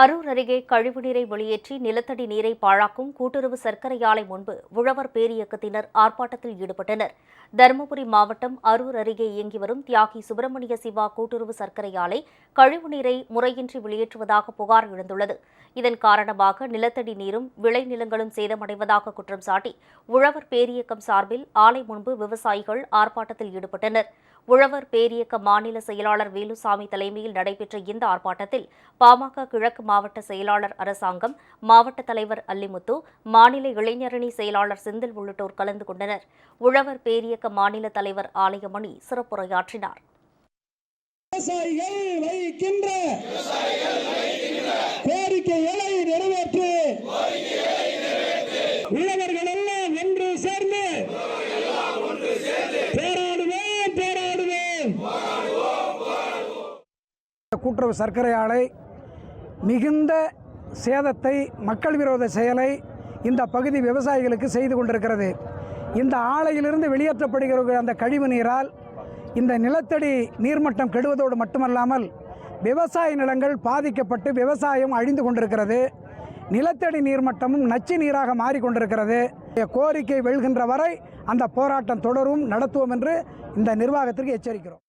அரூர் அருகே கழிவுநீரை வெளியேற்றி நிலத்தடி நீரை பாழாக்கும் கூட்டுறவு சர்க்கரை ஆலை முன்பு உழவர் பேரியக்கத்தினர் ஆர்ப்பாட்டத்தில் ஈடுபட்டனர். தருமபுரி மாவட்டம் அரூர் அருகே இயங்கி வரும் தியாகி சுப்பிரமணிய சிவா கூட்டுறவு சர்க்கரை ஆலை கழிவுநீரை முறையின்றி வெளியேற்றுவதாக புகார் எழுந்துள்ளது. இதன் காரணமாக நிலத்தடி நீரும் விளைநிலங்களும் சேதமடைவதாக குற்றம் சாட்டி உழவர் பேரியக்கம் சார்பில் ஆலை முன்பு விவசாயிகள் ஆர்ப்பாட்டத்தில் ஈடுபட்டனர். உழவர் பேரியக்க மாநில செயலாளர் வேலுசாமி தலைமையில் நடைபெற்ற இந்த ஆர்ப்பாட்டத்தில் பாமக கிழக்கு மாவட்ட செயலாளர் அரசாங்கம் மாவட்ட தலைவர் அல்லிமுத்து மாநில இளைஞரணி செயலாளர் செந்தில் உள்ளிட்டோர் கலந்து கொண்டனர். உழவர் பேரியக்க மாநில தலைவர் ஆலயமணி சிறப்புரையாற்றினார். விவசாயிகள் வைக்கின்ற கோரிக்கைகளை நிறைவேற்று. கூட்டுறவு சர்க்கரை ஆலை மிகுந்த சேதத்தை மக்கள் விரோத செயலை இந்த பகுதி விவசாயிகளுக்கு செய்து கொண்டிருக்கிறது. இந்த ஆலையிலிருந்து வெளியேற்றப்படுகிற அந்த கழிவு நீரால் இந்த நிலத்தடி நீர்மட்டம் கெடுவதோடு மட்டுமல்லாமல் விவசாய நிலங்கள் பாதிக்கப்பட்டு விவசாயம் அழிந்து கொண்டிருக்கிறது. நிலத்தடி நீர்மட்டமும் நச்சு நீராக மாறிக்கொண்டிருக்கிறது. கோரிக்கை வெல்கின்ற வரை அந்த போராட்டம் தொடரும் நடத்துவோம் என்று இந்த நிர்வாகத்திற்கு எச்சரிக்கிறோம்.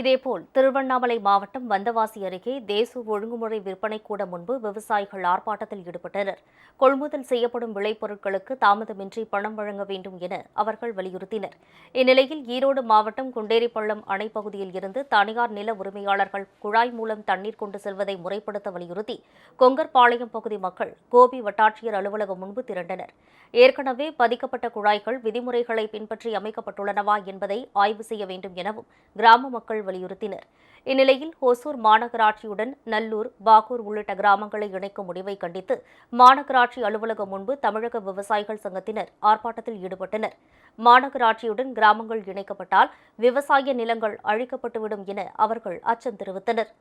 இதேபோல் திருவண்ணாமலை மாவட்டம் வந்தவாசி அருகே தேசு ஒழுங்குமுறை விற்பனை கூட முன்பு விவசாயிகள் ஆர்ப்பாட்டத்தில் ஈடுபட்டனர். கொள்முதல் செய்யப்படும் விளைபொருட்களுக்கு தாமதமின்றி பணம் வழங்க வேண்டும் என அவர்கள் வலியுறுத்தினர். இந்நிலையில் ஈரோடு மாவட்டம் குண்டேரிப்பள்ளம் அணை பகுதியில் இருந்து தனியார் நில உரிமையாளர்கள் குழாய் மூலம் தண்ணீர் கொண்டு செல்வதை முறைப்படுத்த வலியுறுத்தி கொங்கர்பாளையம் பகுதி மக்கள் கோபி வட்டாட்சியர் அலுவலகம் முன்பு திரண்டனர். ஏற்கனவே பதிக்கப்பட்ட குழாய்கள் விதிமுறைகளை பின்பற்றி அமைக்கப்பட்டுள்ளனவா என்பதை ஆய்வு செய்ய வேண்டும் எனவும் கிராம மக்கள் வலியுறுத்தினர். இந்நிலையில் ஒசூர் மாநகராட்சியுடன் நல்லூர் பாகூர் உள்ளிட்ட கிராமங்களை இணைக்கும் முடிவை கண்டித்து மாநகராட்சி அலுவலகம் முன்பு தமிழக விவசாயிகள் சங்கத்தினர் ஆர்ப்பாட்டத்தில் ஈடுபட்டனர். மாநகராட்சியுடன் கிராமங்கள் இணைக்கப்பட்டால் விவசாய நிலங்கள் அழிக்கப்பட்டுவிடும் என அவர்கள் அச்சம் தெரிவித்தனர்.